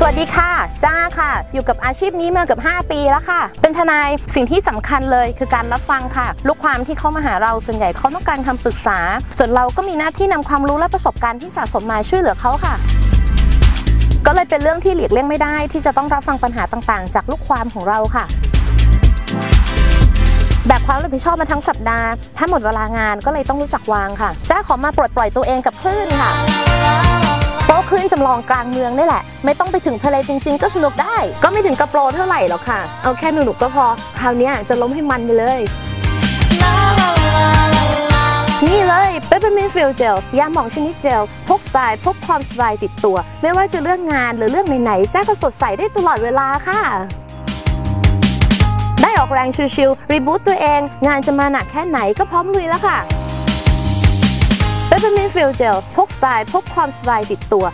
สวัสดีค่ะจ้าค่ะ อยู่กับอาชีพนี้มาเกือบ5 ปีแล้วค่ะ เป็นทนายสิ่งที่สำคัญเลยคือการรับฟังค่ะ ลูกความที่เข้ามาหาเราส่วนใหญ่เขาต้องการคำปรึกษา ส่วนเราก็มีหน้าที่นำความรู้และประสบการณ์ที่สะสมมาช่วยเหลือเขาค่ะก็เลยเป็นเรื่องที่หลีกเลี่ยงไม่ได้ ที่จะต้องรับฟังปัญหาต่างๆ จากลูกความของเราค่ะ แบกความรับผิดชอบมาทั้งสัปดาห์ ถ้าหมดเวลางานก็เลยต้องรู้จักวางค่ะจ้าขอมาปลดปล่อยตัวเองกับคลื่นค่ะำลองกลางเมืองนี่แหละ ไม่ต้องไปถึงทะเลจริง ๆ ก็สนุกได้ ก็ไม่ถึงกระโปรงเท่าไหร่หรอกค่ะ เอาแค่หนุกๆก็พอ คราวนี้จะล้มให้มันไปเลยนี่เลยเปปเปอร์มินฟิลเจลยาหมองชนิดเจลพกสไตล์พกความสบายติดตัว ไม่ว่าจะเรื่องงานหรือเรื่องไหนๆจ้าก็สดใสได้ตลอดเวลาค่ะ ได้ออกแรงชิวๆรีบูตตัวเอง งานจะมาหนักแค่ไหนก็พร้อมลุยแล้วค่ะเปปเปอร์มินฟิลเจลพกสไตล์พกความสบายติดตัว